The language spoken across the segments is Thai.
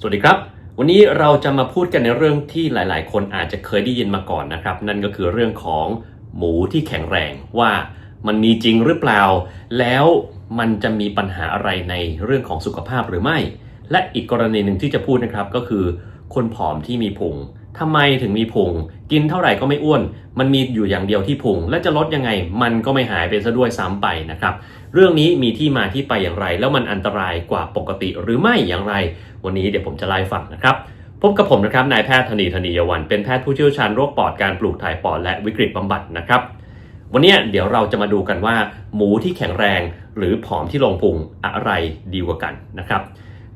สวัสดีครับ วันนี้เราจะมาพูดกันในเรื่องที่หลาย ๆ คนอาจจะเคยได้ยินมาก่อนนะครับ นั่นก็คือเรื่องของหมูที่แข็งแรงว่ามันมีจริงหรือเปล่า แล้วมันจะมีปัญหาอะไรในเรื่องของสุขภาพหรือไม่ และอีกกรณีหนึ่งที่จะพูดนะครับก็คือ คนผอมที่มีพุงทำไมถึงมีพุงกินเท่าไหร่ก็ไม่อ้วน มันมีอยู่อย่างเดียวที่พุงและจะลดยังไง มันก็ไม่หายไปซะด้วยซ้ำไปนะครับ เรื่องนี้มีที่มาที่ไปอย่างไร แล้วมันอันตรายกว่าปกติหรือไม่อย่างไร วันนี้เดี๋ยวผมจะไล่ฟังนะครับ พบกับผมนะครับนายแพทย์ธนีธนียวันเป็นแพทย์ผู้เชี่ยวชาญโรคปอดการปลูกถ่ายปอดและวิกฤตบำบัดนะครับ วันนี้เดี๋ยวเราจะมาดูกันว่า หมูที่แข็งแรงหรือผอมที่ลงพุงอะไรดีกว่ากันนะครับ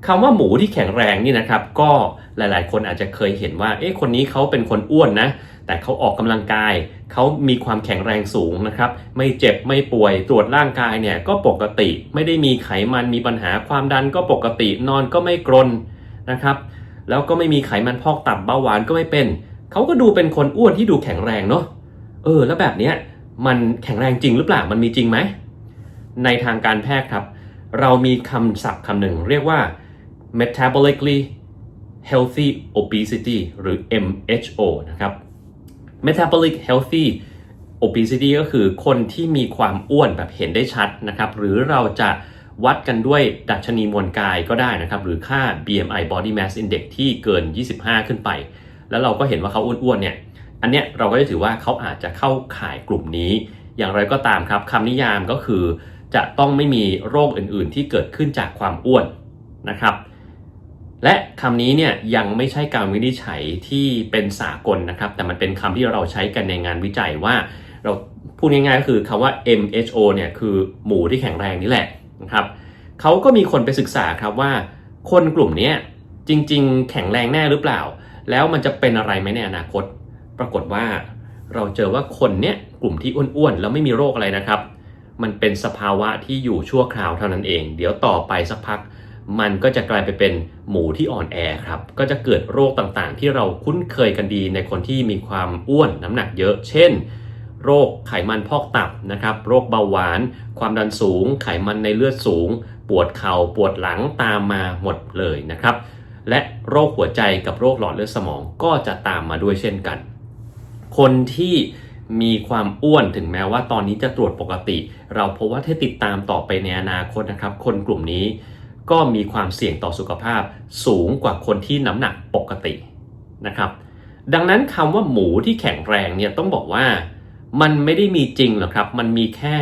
คำว่าหมูที่แข็งแรงนี่นะครับ ก็หลายๆ คนอาจจะเคยเห็นว่า เอ๊ะคนนี้เขาเป็นคนอ้วนนะ แต่เขาออกกำลังกาย เขามีความแข็งแรงสูงนะครับ ไม่เจ็บไม่ป่วย ตรวจร่างกายเนี่ยก็ปกติ ไม่ได้มีไขมันมีปัญหาความดันก็ปกติ นอนก็ไม่กรนนะครับ แล้วก็ไม่มีไขมันพอกตับเบาหวานก็ไม่เป็น เขาก็ดูเป็นคนอ้วนที่ดูแข็งแรงเนาะ เออ แล้วแบบเนี้ยมันแข็งแรงจริงหรือเปล่า มันมีจริงไหม ในทางการแพทย์ครับ เรามีคำศัพท์คำหนึ่งเรียกว่า metabolically healthy obesity หรือ MHO นะครับ metabolic healthy obesity ก็คือคนที่มีความอ้วนแบบเห็นได้ชัดนะครับหรือเราจะวัดกันด้วยดัชนีมวลกายก็ได้นะครับหรือค่า BMI body mass index ที่เกิน 25 ขึ้นไป แล้วเราก็เห็นว่าเขาอ้วนๆเนี่ยอันเนี้ยเราก็จะถือว่าเขาอาจจะเข้าข่ายกลุ่มนี้ อย่างไรก็ตามครับคำนิยามก็คือ จะต้องไม่มีโรคอื่นๆ ที่เกิดขึ้นจากความอ้วนนะครับ และคำนี้เนี่ยยังไม่ใช่การวินิจฉัยที่เป็นสากลนะครับ แต่มันเป็นคำที่เราใช้กันในงานวิจัยว่า เราพูดง่ายๆก็คือคำว่า MHO เนี่ยคือหมูที่แข็งแรงนี่แหละนะครับเขาก็มีคนไปศึกษาครับว่า คนกลุ่มนี้จริง ๆ แข็งแรงแน่หรือเปล่า แล้วมันจะเป็นอะไรไหมในอนาคต ปรากฏว่าเราเจอว่าคนเนี้ยกลุ่มที่อ้วนๆแล้วไม่มีโรคอะไรนะครับ มันเป็นสภาวะที่อยู่ชั่วคราวเท่านั้นเอง เดี๋ยวต่อไปสักพัก มันก็จะกลายไปเป็นหมูที่อ่อนแอครับ ก็จะเกิดโรคต่างๆ ที่เราคุ้นเคยกันดีในคนที่มีความอ้วนน้ำหนักเยอะ เช่น โรคไขมันพอกตับนะครับ โรคเบาหวาน ความดันสูง ไขมันในเลือดสูง ปวดเข่า ปวดหลังตามมาหมดเลยนะครับ และโรคหัวใจกับโรคหลอดเลือดสมองก็จะตามมาด้วยเช่นกัน คนที่มีความอ้วนถึงแม้ว่าตอนนี้จะตรวจปกติ เราพบว่าถ้าติดตามต่อไปในอนาคตนะครับ คนกลุ่มนี้ ก็มีความเสี่ยงต่อสุขภาพสูงกว่าคนที่น้ำหนักปกตินะครับ ดังนั้นคำว่าหมูที่แข็งแรงเนี่ยต้องบอกว่ามันไม่ได้มีจริงหรอกครับ มันมีแค่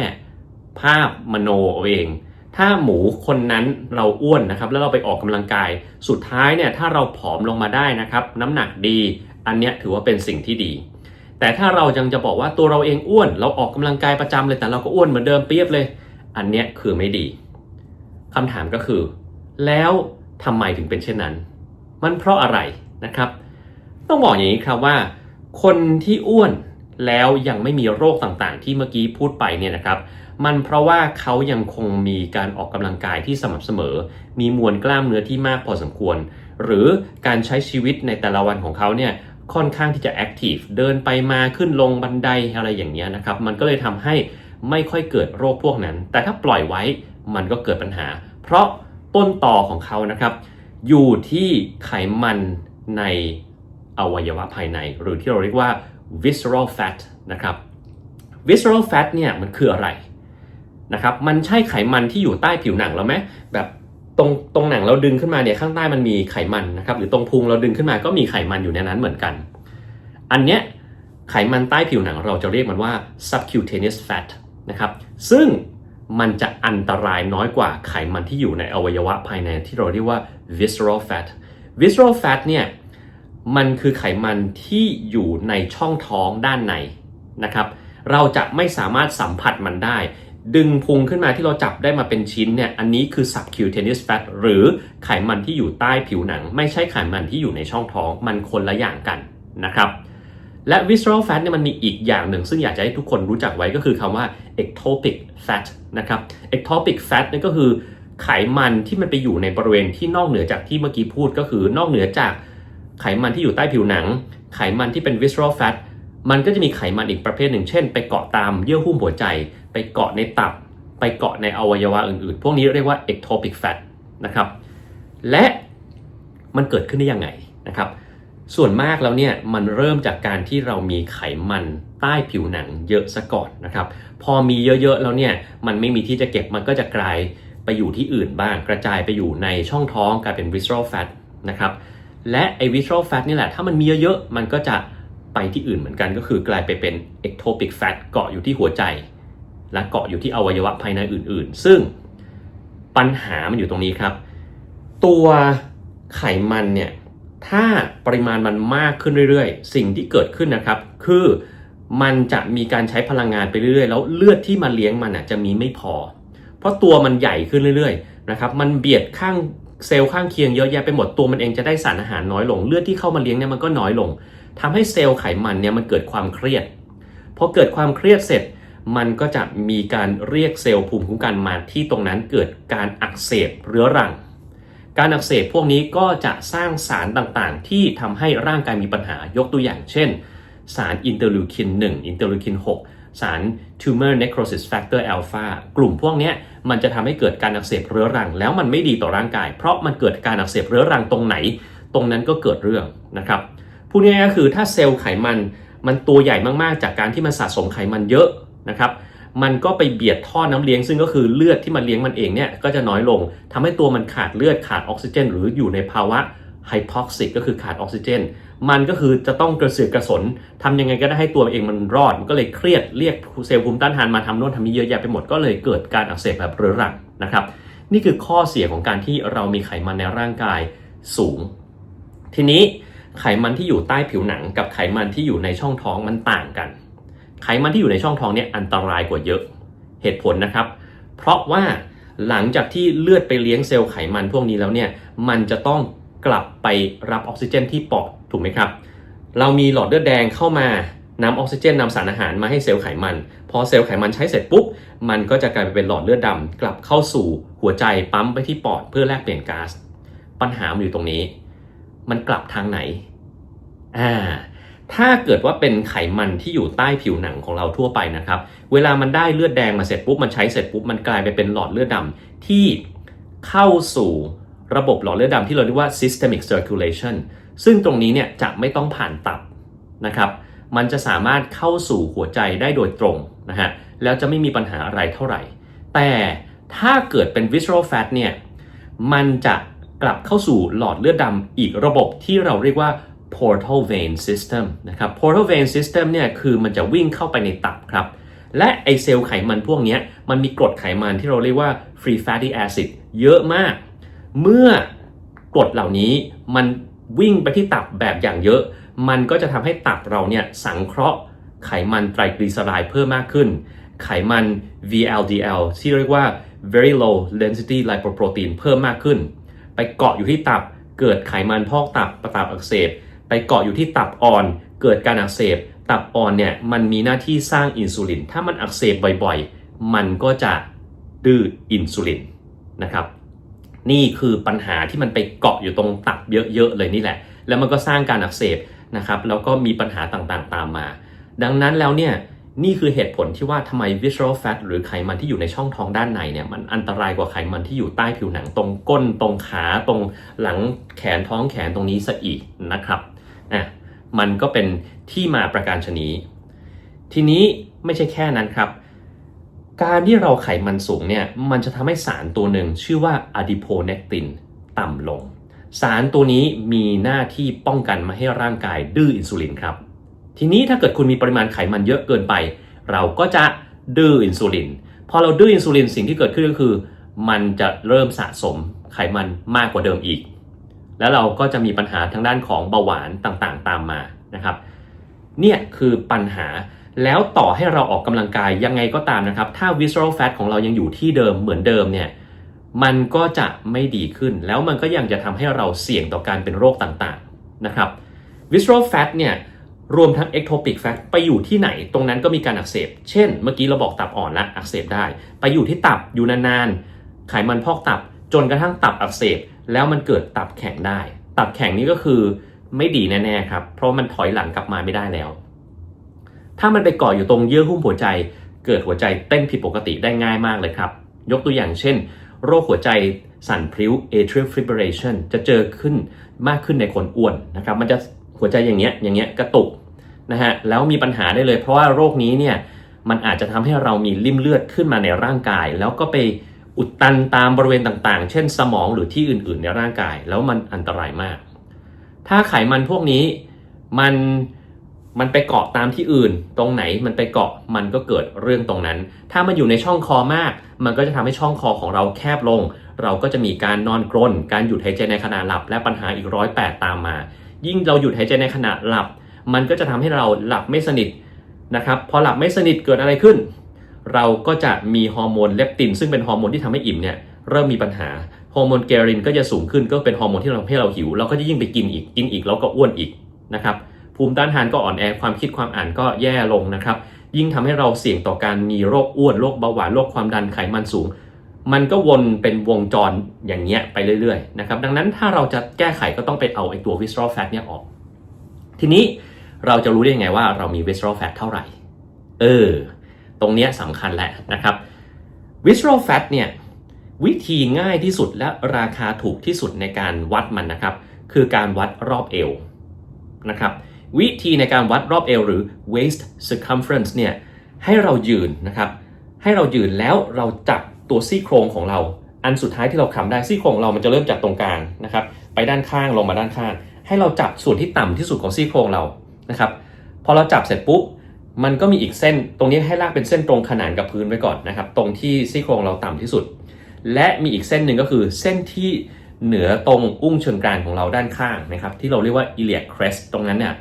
ภาพมโนเอาเองถ้าหมูคนนั้นเราอ้วนนะครับ แล้วเราไปออกกำลังกาย สุดท้ายเนี่ยถ้าเราผอมลงมาได้นะครับ น้ำหนักดี อันเนี้ยถือว่าเป็นสิ่งที่ดี แต่ถ้าเรายังจะบอกว่าตัวเราเองอ้วน เราออกกำลังกายประจำเลยแต่เราก็อ้วนเหมือนเดิมเปียบเลย อันเนี้ยคือไม่ดี คำถามก็คือ แล้วทำไมถึงเป็นเช่นนั้น มันเพราะอะไรนะครับ ต้องบอกอย่างนี้ครับว่า คนที่อ้วนแล้วยังไม่มีโรคต่างๆ ที่เมื่อกี้พูดไปเนี่ยนะครับ มันเพราะว่าเขายังคงมีการออกกำลังกายที่สม่ำเสมอ มีมวลกล้ามเนื้อที่มากพอสมควร หรือการใช้ชีวิตในแต่ละวันของเขาเนี่ยค่อนข้างที่จะแอคทีฟเดินไปมาขึ้นลงบันไดอะไรอย่างเงี้ยนะครับ มันก็เลยทำให้ไม่ค่อยเกิดโรคพวกนั้น แต่ถ้าปล่อยไว้ มันก็เกิดปัญหา เพราะต้นต่อของเขานะครับ อยู่ที่ไขมันในอวัยวะภายใน หรือที่เราเรียกว่า visceral fat นะครับ visceral fat เนี่ยมันคืออะไรนะครับ มันใช่ไขมันที่อยู่ใต้ผิวหนังเราไหมแบบตรงตรงหนังเราดึงขึ้นมาเนี่ยข้างใต้มันมีไขมันนะครับ หรือตรงพุงเราดึงขึ้นมาก็มีไขมันอยู่ในนั้นเหมือนกัน อันเนี้ยไขมันใต้ผิวหนังเราจะเรียกมันว่า subcutaneous fat นะครับ ซึ่ง มันจะอันตรายน้อยกว่าไขมันที่อยู่ในอวัยวะภายในที่เราเรียกว่า visceral fat visceral fat เนี่ยมันคือไขมันที่อยู่ในช่องท้องด้านในนะครับ เราจะไม่สามารถสัมผัสมันได้ ดึงพุงขึ้นมาที่เราจับได้มาเป็นชิ้นเนี่ยอันนี้คือ subcutaneous fat หรือไขมันที่อยู่ใต้ผิวหนัง ไม่ใช่ไขมันที่อยู่ในช่องท้องมันคนละอย่างกันนะครับ และ visceral fat เนี่ยมันมีอีกอย่างหนึ่ง ซึ่งอยากจะให้ทุกคนรู้จักไว้ก็คือคำว่า ectopic fat นะครับ ectopic fat นี่ก็คือไขมันที่มันไปอยู่ในบริเวณที่นอกเหนือจากที่เมื่อกี้พูดก็คือนอกเหนือจากไขมันที่อยู่ใต้ผิวหนัง ไขมันที่เป็น visceral fat มันก็จะมีไขมันอีกประเภทหนึ่ง เช่น ไปเกาะตามเยื่อหุ้มหัวใจ ไปเกาะในตับ ไปเกาะในอวัยวะอื่นๆ พวกนี้เรียกว่า ectopic fat นะครับ และมันเกิดขึ้นได้ยังไงนะครับ ส่วนมากแล้วเนี่ยมันเริ่มจากการที่เรามีไขมันใต้ผิวหนังเยอะซะก่อนนะครับ พอมีเยอะๆแล้วเนี่ยมันไม่มีที่จะเก็บมันก็จะกลายไปอยู่ที่อื่นบ้าง กระจายไปอยู่ในช่องท้องกลายเป็น visceral fat นะครับและไอ้ visceral fat นี่แหละถ้ามันมีเยอะๆมันก็จะไปที่อื่นเหมือนกันก็คือกลายไปเป็น ectopic fat เกาะอยู่ที่หัวใจ และเกาะอยู่ที่อวัยวะภายในอื่นๆ ซึ่งปัญหามันอยู่ตรงนี้ครับ ตัวไขมันเนี่ย ถ้าปริมาณมันมากขึ้นเรื่อยๆ สิ่งที่เกิดขึ้นนะครับ คือมันจะมีการใช้พลังงานไปเรื่อยๆ แล้วเลือดที่มาเลี้ยงมันจะมีไม่พอ เพราะตัวมันใหญ่ขึ้นเรื่อยๆนะครับมันเบียดข้างเซลล์ข้างเคียงเยอะแยะไปหมดตัวมันเองจะได้สารอาหารน้อยลง เลือดที่เข้ามาเลี้ยงเนี่ยมันก็น้อยลงทำให้เซลล์ไขมันเนี่ยมันเกิดความเครียดพอเกิดความเครียดเสร็จ มันก็จะมีการเรียกเซลล์ภูมิคุ้มกันมาที่ตรงนั้นเกิดการอักเสบเรื้อรัง การอักเสบพวกนี้ก็จะสร้างสารต่างๆ ที่ทำให้ร่างกายมีปัญหายกตัวอย่างเช่น สารอินเตอร์ลิวคิน 1 อินเตอร์ลิวคิน 6 สาร tumor necrosis factor alpha กลุ่มพวกนี้มันจะทำให้เกิดการอักเสบเรื้อรัง แล้วมันไม่ดีต่อร่างกาย เพราะมันเกิดการอักเสบเรื้อรังตรงไหน ตรงนั้นก็เกิดเรื่องนะครับพูดง่ายๆก็คือถ้าเซลล์ไขมันมันตัวใหญ่มากๆ จากการที่มันสะสมไขมันเยอะนะครับ มันก็ไปเบียดท่อน้ำเลี้ยง ซึ่งก็คือเลือดที่มันเลี้ยงมันเองเนี่ยก็จะน้อยลงทำให้ตัวมันขาดเลือดขาดออกซิเจน หรืออยู่ในภาวะไฮพอกซิกก็คือขาดออกซิเจน มันก็คือจะต้องกระเสือกกระสนทำยังไงก็ได้ให้ตัวเองมันรอดมันก็เลยเครียดเรียกเซลล์ภูมิต้านทานมาทำโน่นทำนี่เยอะแยะไปหมดก็เลยเกิดการอักเสบแบบเรื้อรังนะครับ นี่คือข้อเสียของการที่เรามีไขมันในร่างกายสูง ทีนี้ไขมันที่อยู่ใต้ผิวหนังกับไขมันที่อยู่ในช่องท้องมันต่างกัน ไขมันที่อยู่ในช่องท้องเนี่ยอันตรายกว่าเยอะเหตุผลนะครับ เพราะว่าหลังจากที่เลือดไปเลี้ยงเซลล์ไขมันพวกนี้แล้วเนี่ยมันจะต้องกลับไปรับออกซิเจนที่ปอดถูกไหมครับ เรามีหลอดเลือดแดงเข้ามานำออกซิเจนนำสารอาหารมาให้เซลล์ไขมัน พอเซลล์ไขมันใช้เสร็จปุ๊บ มันก็จะกลายไปเป็นหลอดเลือดดำกลับเข้าสู่หัวใจปั๊มไปที่ปอดเพื่อแลกเปลี่ยนก๊าซปัญหามันอยู่ตรงนี้ มันกลับทางไหนอ่า ถ้าเกิดว่าเป็นไขมันที่อยู่ใต้ผิวหนังของเราทั่วไปนะครับ เวลามันได้เลือดแดงมาเสร็จปุ๊บมันใช้เสร็จปุ๊บมันกลายไปเป็นหลอดเลือดดำที่เข้าสู่ระบบหลอดเลือดดำที่เราเรียกว่า systemic circulation ซึ่งตรงนี้เนี่ยจะไม่ต้องผ่านตับนะครับ มันจะสามารถเข้าสู่หัวใจได้โดยตรงนะฮะแล้วจะไม่มีปัญหาอะไรเท่าไหร่ แต่ถ้าเกิดเป็น visceral fat เนี่ยมันจะกลับเข้าสู่หลอดเลือดดำอีกระบบที่เราเรียกว่า portal vein system นะครับ portal vein system เนี่ยคือมันจะวิ่งเข้าไปในตับครับ และไอเซลล์ไขมันพวกนี้มันมีกรดไขมันที่เราเรียกว่า free fatty acid เยอะมาก เมื่อกรดเหล่านี้มันวิ่งไปที่ตับแบบอย่างเยอะ มันก็จะทำให้ตับเราเนี่ยสังเคราะห์ไขมันไตรกลีเซอไรด์เพิ่มมากขึ้น ไขมัน VLDL ที่เรียกว่า very low density lipoprotein เพิ่มมากขึ้น ไปเกาะอยู่ที่ตับเกิดไขมันพอกตับประตับอักเสบ ไปเกาะอยู่ที่ตับอ่อน เกิดการอักเสบ ตับอ่อนเนี่ยมันมีหน้าที่สร้างอินซูลิน ถ้ามันอักเสบบ่อยๆ มันก็จะดื้ออินซูลินนะครับ นี่คือปัญหาที่มันไปเกาะอยู่ตรงตับเยอะๆเลยนี่แหละ แล้วมันก็สร้างการอักเสบนะครับ แล้วก็มีปัญหาต่างๆตามมา ดังนั้นแล้วเนี่ยนี่คือเหตุผลที่ว่าทำไม visceral fat หรือไขมันที่อยู่ในช่องท้องด้านในเนี่ยมันอันตรายกว่าไขมันที่อยู่ใต้ผิวหนังตรงก้นตรงขาตรงหลังแขนท้องแขนตรงนี้ซะอีกนะครับ อะมันก็เป็นที่มาประการชนีทีนี้ไม่ใช่แค่นั้นครับ การที่เราไขมันสูงเนี่ยมันจะทำให้สารตัวหนึ่งชื่อว่า adiponectin ต่ำลง สารตัวนี้มีหน้าที่ป้องกันไม่ให้ร่างกายดื้ออินซูลินครับ ทีนี้ถ้าเกิดคุณมีปริมาณไขมันเยอะเกินไป เราก็จะดื้ออินซูลินพอเราดื้ออินซูลินสิ่งที่เกิดขึ้นก็คือ มันจะเริ่มสะสมไขมันมากกว่าเดิมอีก แล้วเราก็จะมีปัญหาทางด้านของเบาหวานต่างๆ ตามมานะครับ เนี่ยคือปัญหาแล้วต่อให้เราออกกำลังกายยังไงก็ตามนะครับ ถ้า visceral fat ของเรายังอยู่ที่เดิมเหมือนเดิมเนี่ยมันก็จะไม่ดีขึ้น แล้วมันก็ยังจะทำให้เราเสี่ยงต่อการเป็นโรคต่างๆนะครับ visceral fat เนี่ยรวมทั้ง ectopic fat ไปอยู่ที่ไหน ตรงนั้นก็มีการอักเสบ เช่น เมื่อกี้เราบอกตับอ่อนละอักเสบได้ ไปอยู่ที่ตับอยู่นานๆไขมันพอกตับจนกระทั่งตับอักเสบ แล้วมันเกิดตับแข็งได้ ตับแข็งนี่ก็คือไม่ดีแน่ๆครับ เพราะมันถอยหลังกลับมาไม่ได้แล้ว ถ้ามันไปเกาะอยู่ตรงเยื่อหุ้มหัวใจ เกิดหัวใจเต้นผิดปกติได้ง่ายมากเลยครับ ยกตัวอย่างเช่น โรคหัวใจสั่นพลิ้ว atrial fibrillation จะเจอขึ้นมากขึ้นในคนอ้วนนะครับ มันจะหัวใจอย่างเงี้ยอย่างเงี้ยกระตุกนะฮะแล้วมีปัญหาได้เลย เพราะว่าโรคนี้เนี่ยมันอาจจะทำให้เรามีริ่มเลือดขึ้นมาในร่างกาย แล้วก็ไป อุดตันตามบริเวณต่างๆ เช่นสมองหรือที่อื่นๆในร่างกาย แล้วมันอันตรายมาก ถ้าไขมันพวกนี้มันมันไปเกาะตามที่อื่น ตรงไหนมันไปเกาะมันก็เกิดเรื่องตรงนั้น ถ้ามันอยู่ในช่องคอมาก มันก็จะทำให้ช่องคอของเราแคบลง เราก็จะมีการนอนกรน การหยุดหายใจในขณะหลับ และปัญหาอีกร้อยแปดตามมา ยิ่งเราหยุดหายใจในขณะหลับ มันก็จะทำให้เราหลับไม่สนิทนะครับ พอหลับไม่สนิทเกิดอะไรขึ้น เราก็จะมีฮอร์โมนเลปตินซึ่งเป็นฮอร์โมนที่ทำให้อิ่มเนี่ยเริ่มมีปัญหาฮอร์โมนเกเรินก็จะสูงขึ้นก็เป็นฮอร์โมนที่เราให้เราหิว เราก็จะยิ่งไปกินอีกกินอีกแล้วก็อ้วนอีกนะครับภูมิต้านทานก็อ่อนแอความคิดความอ่านก็แย่ลงนะครับ ยิ่งทำให้เราเสี่ยงต่อการมีโรคอ้วนโรคเบาหวานโรคความดันไขมันสูง มันก็วนเป็นวงจรอย่างเงี้ยไปเรื่อยๆนะครับดังนั้นถ้าเราจะแก้ไขก็ต้องไปเอาไอ้ตัว visceral fat เนี่ยออก ทีนี้เราจะรู้ได้ยังไงว่าเรามี visceral fat เท่าไหร่ เออ ตรงนี้สำคัญแหละนะครับ visceral fat เนี่ยวิธีง่ายที่สุดและราคาถูกที่สุดในการวัดมันนะครับ คือการวัดรอบเอวนะครับวิธีในการวัดรอบเอวหรือ waist circumference เนี่ยให้เรายืนนะครับให้เรายืนแล้วเราจับตัวซี่โครงของเรา อันสุดท้ายที่เราคำได้ซี่โครงเรามันจะเริ่มจากตรงกลางนะครับไปด้านข้างลงมาด้านข้าง ให้เราจับส่วนที่ต่ำที่สุดของซี่โครงเรานะครับพอเราจับเสร็จปุ๊บ มันก็มีอีกเส้นตรงนี้ให้ลากเป็นเส้นตรงขนานกับพื้นไว้ก่อนนะครับ ตรงที่ซี่โครงเราต่ำที่สุด และมีอีกเส้นหนึ่งก็คือเส้นที่เหนือตรงอุ้งเชิงกรานของเราด้านข้างนะครับ ที่เราเรียกว่า iliac crest ตรงนั้นเนี่ย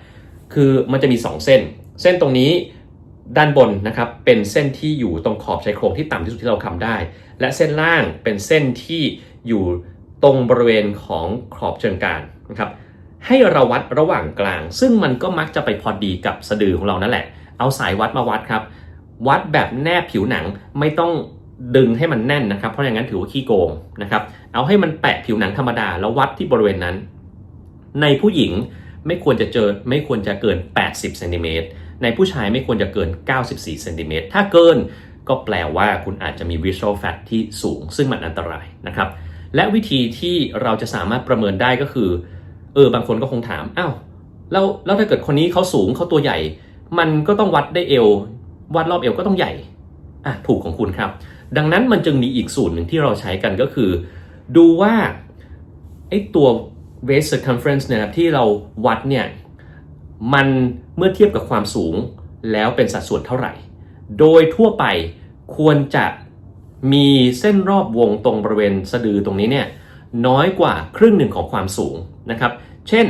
คือมันจะมี 2 เส้น เส้นตรงนี้ด้านบนนะครับเป็นเส้นที่อยู่ตรงขอบชายโครงที่ต่ำที่สุดที่เราคำได้ และเส้นล่างเป็นเส้นที่อยู่ตรงบริเวณของขอบเชิงกรานนะครับให้เราวัดระหว่างกลาง ซึ่งมันก็มักจะไปพอดีกับสะดือของเรานั่นแหละ เอาสายวัดมาวัดครับ วัดแบบแนบผิวหนังไม่ต้องดึงให้มันแน่นนะครับ เพราะอย่างนั้นถือว่าขี้โกงนะครับ เอาให้มันแปะผิวหนังธรรมดาแล้ววัดที่บริเวณนั้น ในผู้หญิงไม่ควรจะเจอไม่ควรจะเกิน 80เซนติเมตร ในผู้ชายไม่ควรจะเกิน 94เซนติเมตร ถ้าเกินก็แปลว่าคุณอาจจะมี visual fat ที่สูง ซึ่งมันอันตรายนะครับ และวิธีที่เราจะสามารถประเมินได้ก็คือ เออบางคนก็คงถาม อ้าว แล้ว แล้วถ้าเกิดคนนี้เขาสูงเขาตัวใหญ่ มันก็ต้องวัดได้เอววัดรอบเอวก็ต้องใหญ่อะถูกของคุณครับ ดังนั้นมันจึงมีอีกสูตรหนึ่งที่เราใช้กันก็คือ ดูว่าไอ้ตัว waist circumference เนี่ยครับที่เราวัดเนี่ยมันเมื่อเทียบกับความสูงแล้วเป็นสัดส่วนเท่าไหร่ โดยทั่วไปควรจะมีเส้นรอบวงตรงบริเวณสะดือตรงนี้เนี่ยน้อยกว่าครึ่งหนึ่งของความสูงนะครับ เช่น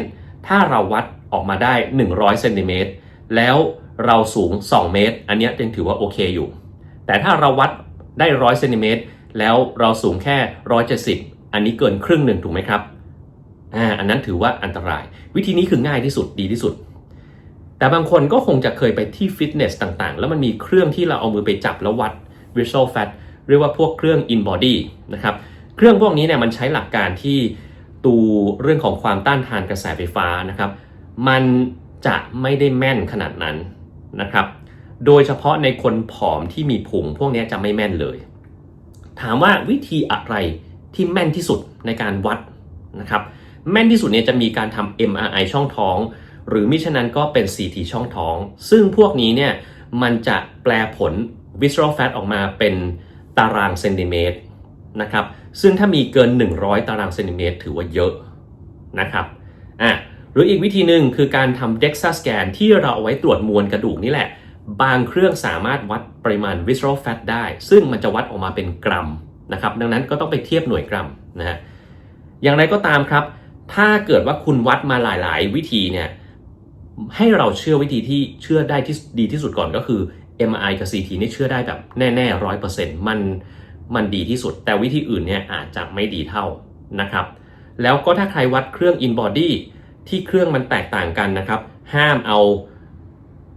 ถ้าเราวัดออกมาได้ 100เซนติเมตร แล้วเราสูง 2 เมตร อันนี้ยังถือว่าโอเคอยู่ แต่ถ้าเราวัดได้100เซนติเมตรแล้วเราสูงแค่170อันนี้เกินครึ่งหนึ่งถูกไหมครับอ่าอันนั้นถือว่าอันตราย วิธีนี้คือง่ายที่สุดดีที่สุด แต่บางคนก็คงจะเคยไปที่ฟิตเนสต่างๆ แล้วมันมีเครื่องที่เราเอามือไปจับแล้ววัด visual fat เรียกว่าพวกเครื่อง in body นะครับเครื่องพวกนี้เนี่ยมันใช้หลักการที่ตูเรื่องของความต้านทานกระแสไฟฟ้านะครับ มัน จะไม่ได้แม่นขนาดนั้นนะครับ โดยเฉพาะในคนผอมที่มีพุงพวกนี้จะไม่แม่นเลย ถามว่าวิธีอะไรที่แม่นที่สุดในการวัดนะครับ แม่นที่สุดเนี่ยจะมีการทำ MRI ช่องท้อง หรือมิฉะนั้นก็เป็น CT ช่องท้อง ซึ่งพวกนี้เนี่ยมันจะแปลผล visceral fat ออกมาเป็นตารางเซนติเมตรนะครับ ซึ่งถ้ามีเกิน 100 ตารางเซนติเมตรถือว่าเยอะนะครับ อะ รืออีกวิธีหนึ่งคือการทำ DEXA scan ที่เราเอาไว้ตรวจมวลกระดูกนี่แหละ บางเครื่องสามารถวัดปริมาณ visceral fat ได้ ซึ่งมันจะวัดออกมาเป็นกรัมนะครับ ดังนั้นก็ต้องไปเทียบหน่วยกรัมนะฮะอย่างไรก็ตามครับ ถ้าเกิดว่าคุณวัดมาหลาย ๆ วิธีเนี่ยให้เราเชื่อวิธีที่เชื่อได้ที่ดีที่สุดก่อนก็คือ MRI กับ CT นี่เชื่อได้แบบแน่ๆร้อยเปอร์เซ็นต์มันมันดีที่สุด แต่วิธีอื่นเนี่ยอาจจะไม่ดีเท่านะครับ แล้วก็ถ้าใครวัดเครื่อง in body ที่เครื่องมันแตกต่างกันนะครับ ห้ามเอา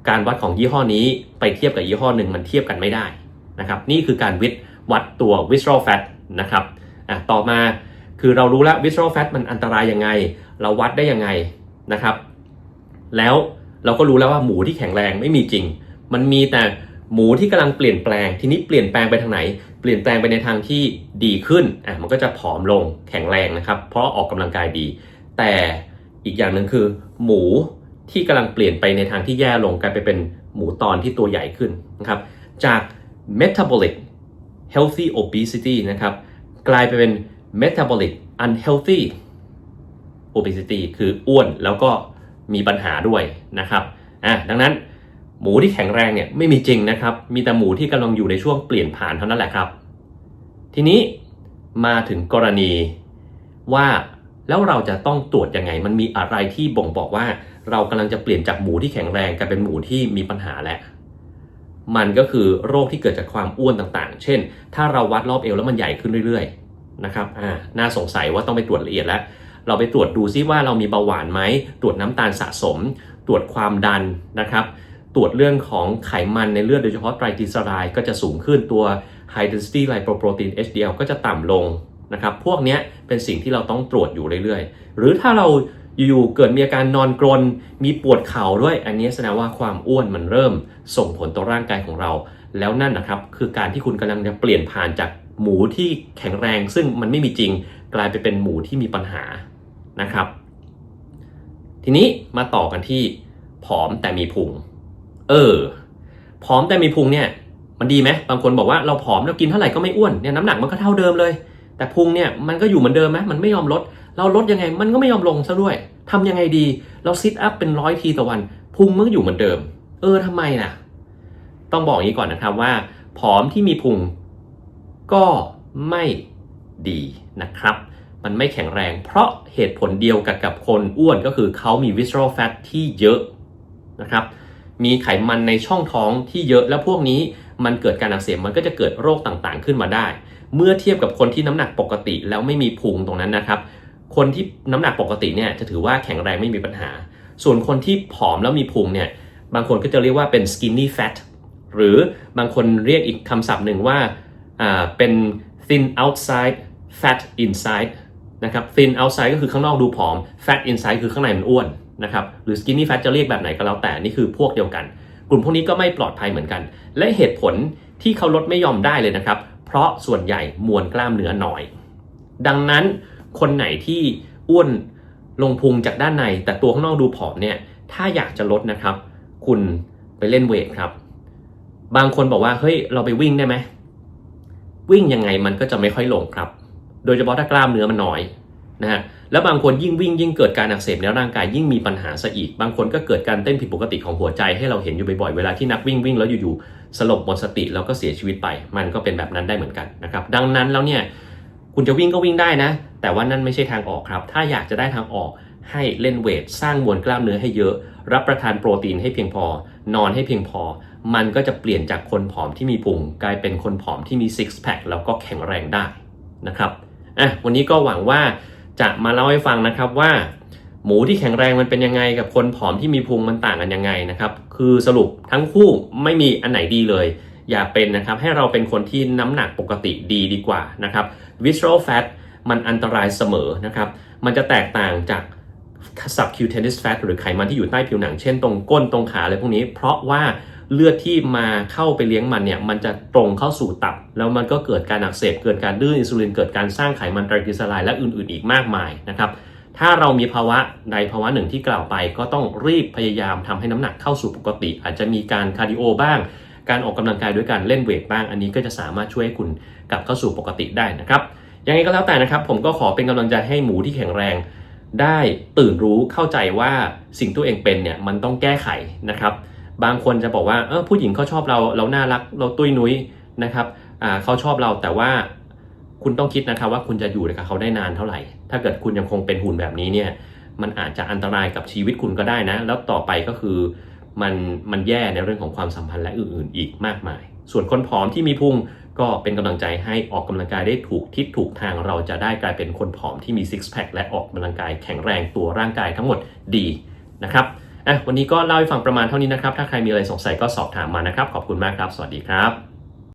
การวัดของยี่ห้อนี้ไปเทียบกับยี่ห้อหนึ่งมันเทียบกันไม่ได้นะครับ นี่คือการวิดวัดตัว visceral fat นะครับอะต่อมาคือเรารู้แล้ว visceral fat มันอันตรายยังไง เราวัดได้ยังไงนะครับ แล้วเราก็รู้แล้วว่าหมูที่แข็งแรงไม่มีจริง มันมีแต่หมูที่กำลังเปลี่ยนแปลง ทีนี้เปลี่ยนแปลงไปทางไหน เปลี่ยนแปลงไปในทางที่ดีขึ้นอะมันก็จะผอมลงแข็งแรงนะครับ เพราะออกกำลังกายดี แต่ อีกอย่างหนึ่งคือ หมูที่กำลังเปลี่ยนไปในทางที่แย่ลงกลายไปเป็นหมูตอนที่ตัวใหญ่ขึ้นนะครับจาก metabolic healthy obesity นะครับกลายไปเป็น metabolic unhealthy obesity คืออ้วนแล้วก็มีปัญหาด้วยนะครับอะดังนั้นหมูที่แข็งแรงเนี่ยไม่มีจริงนะครับ มีแต่หมูที่กำลังอยู่ในช่วงเปลี่ยนผ่านเท่านั้นแหละครับ ทีนี้มาถึงกรณีว่า แล้วเราจะต้องตรวจยังไง มันมีอะไรที่บ่งบอกว่า เรากำลังจะเปลี่ยนจากหมูที่แข็งแรงกลายเป็นหมูที่มีปัญหาแล้วมันก็คือโรคที่เกิดจากความอ้วนต่างๆ เช่น ถ้าเราวัดรอบเอวแล้วมันใหญ่ขึ้นเรื่อยๆนะครับอ่าน่าสงสัยว่าต้องไปตรวจละเอียดแล้ว เราไปตรวจดูซิว่าเรามีเบาหวานไหม ตรวจน้ำตาลสะสม ตรวจความดันนะครับ ตรวจเรื่องของไขมันในเลือดโดยเฉพาะไตรกลีเซอไรด์ก็จะสูงขึ้นตัว High Density Lipoprotein HDL ก็จะต่ำลง นะครับพวกนี้เป็นสิ่งที่เราต้องตรวจอยู่เรื่อยๆ หรือถ้าเราอยู่ๆเกิดมีอาการนอนกรน มีปวดเข่าด้วย อันนี้แสดงว่าความอ้วนมันเริ่มส่งผลต่อร่างกายของเรา แล้วนั่นนะครับคือการที่คุณกำลังจะเปลี่ยนผ่านจากหมูที่แข็งแรง ซึ่งมันไม่มีจริง กลายไปเป็นหมูที่มีปัญหานะครับ ทีนี้มาต่อกันที่ผอมแต่มีพุง เออผอมแต่มีพุงเนี่ยมันดีไหมบางคนบอกว่าเราผอมเรากินเท่าไหร่ก็ไม่อ้วนเนี่ยน้ำหนักมันก็เท่าเดิมเลย แต่พุงเนี่ยมันก็อยู่เหมือนเดิมไหมมันไม่ยอมลด เราลดยังไงมันก็ไม่ยอมลงซะด้วยทำยังไงดี เราซิทอัพเป็นร้อยทีต่อวัน พุงมันก็อยู่เหมือนเดิม เออทำไมน่ะ ต้องบอกอย่างนี้ก่อนนะครับว่า ผอมที่มีพุงก็ไม่ดีนะครับ มันไม่แข็งแรง เพราะเหตุผลเดียวกับกับคนอ้วนก็คือเขามี visceral fat ที่เยอะนะครับ มีไขมันในช่องท้องที่เยอะ แล้วพวกนี้มันเกิดการอักเสบมันก็จะเกิดโรคต่างๆขึ้นมาได้ เมื่อเทียบกับคนที่น้ำหนักปกติแล้วไม่มีพุงตรงนั้นนะครับ คนที่น้ำหนักปกติเนี่ยจะถือว่าแข็งแรงไม่มีปัญหา ส่วนคนที่ผอมแล้วมีพุงเนี่ยบางคนก็จะเรียกว่าเป็น skinny fat หรือบางคนเรียกอีกคำศัพท์หนึ่งว่าอ่าเป็น thin outside fat inside นะครับ thin outside ก็คือข้างนอกดูผอม fat inside คือข้างในมันอ้วนนะครับ หรือ skinny fat จะเรียกแบบไหนก็แล้วแต่นี่คือพวกเดียวกัน กลุ่มพวกนี้ก็ไม่ปลอดภัยเหมือนกัน และเหตุผลที่เขาลดไม่ยอมได้เลยนะครับ เพราะส่วนใหญ่มวลกล้ามเนื้อน้อย ดังนั้นคนไหนที่อ้วนลงพุงจากด้านใน แต่ตัวข้างนอกดูผอมเนี่ย ถ้าอยากจะลดนะครับ คุณไปเล่นเวทครับ บางคนบอกว่าเฮ้ยเราไปวิ่งได้ไหมวิ่งยังไงมันก็จะไม่ค่อยลงครับ โดยเฉพาะถ้ากล้ามเนื้อมันน้อย นะฮะแล้วบางคนยิ่งวิ่งยิ่งเกิดการอักเสบในร่างกายยิ่งมีปัญหาซะอีก บางคนก็เกิดการเต้นผิดปกติของหัวใจให้เราเห็นอยู่บ่อยๆเวลาที่นักวิ่งวิ่งแล้วอยู่ๆสลบหมดสติแล้วก็เสียชีวิตไป มันก็เป็นแบบนั้นได้เหมือนกันนะครับดังนั้นแล้วเนี่ยคุณจะวิ่งก็วิ่งได้นะ แต่ว่านั่นไม่ใช่ทางออกครับ ถ้าอยากจะได้ทางออกให้เล่นเวทสร้างมวลกล้ามเนื้อให้เยอะ รับประทานโปรตีนให้เพียงพอ นอนให้เพียงพอ มันก็จะเปลี่ยนจากคนผอมที่มีพุงกลายเป็นคนผอมที่มีซิกแพคแล้วก็แข็งแรงได้นะครับอะวันนี้ก็หวังว่า จะมาเล่าให้ฟังนะครับว่า หมูที่แข็งแรงมันเป็นยังไงกับคนผอมที่มีพุงมันต่างกันยังไงนะครับคือสรุปทั้งคู่ไม่มีอันไหนดีเลย อย่าเป็นนะครับให้เราเป็นคนที่น้ำหนักปกติดีดีกว่านะครับ visceral fat มันอันตรายเสมอนะครับมันจะแตกต่างจาก subcutaneous fat หรือไขมันที่อยู่ใต้ผิวหนังเช่นตรงก้นตรงขาอะไรพวกนี้ เพราะว่า เลือดที่มาเข้าไปเลี้ยงมันเนี่ยมันจะตรงเข้าสู่ตับ แล้วมันก็เกิดการอักเสบเกิดการดื้ออินซูลินเกิดการสร้างไขมันไตรกลีเซอไรด์และอื่นๆ อีกมากมายนะครับถ้าเรามีภาวะใดภาวะหนึ่งที่กล่าวไป ก็ต้องรีบพยายามทำให้น้ำหนักเข้าสู่ปกติ อาจจะมีการคาร์ดิโอบ้าง การออกกำลังกายด้วยการเล่นเวทบ้าง อันนี้ก็จะสามารถช่วยให้คุณกลับเข้าสู่ปกติได้นะครับยังไงก็แล้วแต่นะครับ ผมก็ขอเป็นกำลังใจให้หมูที่แข็งแรง ได้ตื่นรู้เข้าใจว่าสิ่งตัวเองเป็นเนี่ยมันต้องแก้ไขนะครับ บางคนจะบอกว่าเออผู้หญิงเขาชอบเราเราน่ารักเราตุ้ยนุ้ยนะครับอ่าเขาชอบเราแต่ว่าคุณต้องคิดนะครับว่าคุณจะอยู่กับเขาได้นานเท่าไหร่ ถ้าเกิดคุณยังคงเป็นหุ่นแบบนี้เนี่ยมันอาจจะอันตรายกับชีวิตคุณก็ได้นะ แล้วต่อไปก็คือมันมันแย่ในเรื่องของความสัมพันธ์และอื่นๆ อีกมากมาย ส่วนคนผอมที่มีพุงก็เป็นกำลังใจให้ออกกำลังกายได้ถูกทิศถูกทางเราจะได้กลายเป็นคนผอมที่มีซิกแพคและออกกำลังกายแข็งแรงตัวร่างกายทั้งหมดดีนะครับ อะวันนี้ก็เล่าให้ฟังประมาณเท่านี้นะครับ ถ้าใครมีอะไรสงสัยก็สอบถามมานะครับ ขอบคุณมากครับ สวัสดีครับ